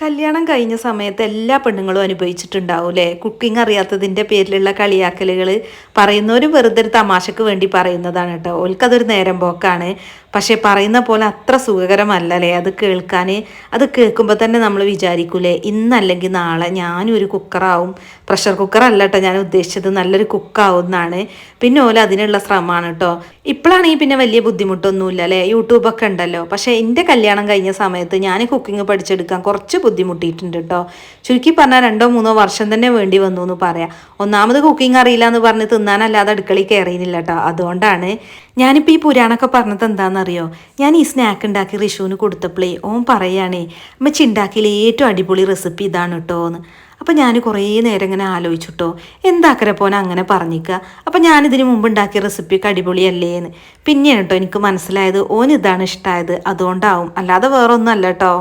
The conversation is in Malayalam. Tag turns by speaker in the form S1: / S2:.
S1: കല്യാണം കഴിഞ്ഞ സമയത്ത് എല്ലാ പെണ്ണുങ്ങളും അനുഭവിച്ചിട്ടുണ്ടാവും അല്ലേ കുക്കിംഗ് അറിയാത്തതിന്റെ പേരിലുള്ള കളിയാക്കലുകൾ പറയുന്നവരും വെറുതെ ഒരു തമാശക്ക് വേണ്ടി പറയുന്നതാണ് കേട്ടോ. ഓൽക്കതൊരു നേരം പോക്കാണ്. പക്ഷേ പറയുന്ന പോലെ അത്ര സുഖകരമല്ലല്ലേ? അത് കേൾക്കാൻ അത് കേൾക്കുമ്പോൾ തന്നെ നമ്മൾ വിചാരിക്കൂലേ? ഇന്നല്ലെങ്കിൽ നാളെ ഞാനും ഒരു കുക്കറാവും. പ്രഷർ കുക്കർ അല്ല കേട്ടോ ഞാൻ ഉദ്ദേശിച്ചത്. നല്ലൊരു കുക്കാവും എന്നാണ് പിന്നെ ഓല അതിനുള്ള ശ്രമമാണ് കേട്ടോ ഇപ്പോഴാണെങ്കിൽ പിന്നെ വലിയ ബുദ്ധിമുട്ടൊന്നുമില്ല അല്ലേ യൂട്യൂബൊക്കെ ഉണ്ടല്ലോ. പക്ഷേ എന്റെ കല്യാണം കഴിഞ്ഞ സമയത്ത് ഞാൻ കുക്കിംഗ് പഠിച്ചെടുക്കാൻ കുറച്ച് ബുദ്ധിമുട്ടിയിട്ടുണ്ട് കേട്ടോ ചുരുക്കി പറഞ്ഞാൽ രണ്ടോ മൂന്നോ വർഷം തന്നെ വേണ്ടി വന്നു എന്ന് പറയാം. ഒന്നാമത് കുക്കിംഗ് അറിയില്ല എന്ന് പറഞ്ഞ് തിന്നാനല്ലാതെ അടുക്കളയിൽ കയറിയില്ല കേട്ടോ അതുകൊണ്ടാണ് ഞാനിപ്പോൾ ഈ പുരാണൊക്കെ പറഞ്ഞത് എന്താണെന്നറിയോ? ഞാൻ ഈ സ്നാക്ക് ഉണ്ടാക്കി റിഷുവിന് കൊടുത്തപ്പോഴേ ഓൻ പറയുകയാണേ അമ്മച്ചി ഉണ്ടാക്കിയില്ല ഏറ്റവും അടിപൊളി റെസിപ്പി ഇതാണ് കേട്ടോ എന്ന് അപ്പം ഞാൻ കുറേ നേരം ഇങ്ങനെ ആലോചിച്ചിട്ടോ എന്താക്കരെ പോനെ അങ്ങനെ പറഞ്ഞിക്കുക അപ്പം ഞാനിതിന് മുമ്പ് ഉണ്ടാക്കിയ റെസിപ്പിയൊക്കെ അടിപൊളിയല്ലേ എന്ന് പിന്നെയാണ് കേട്ടോ എനിക്ക് മനസ്സിലായത് ഓൻ ഇതാണ് ഇഷ്ടമായത് അതുകൊണ്ടാവും. അല്ലാതെ വേറെ ഒന്നും അല്ല കേട്ടോ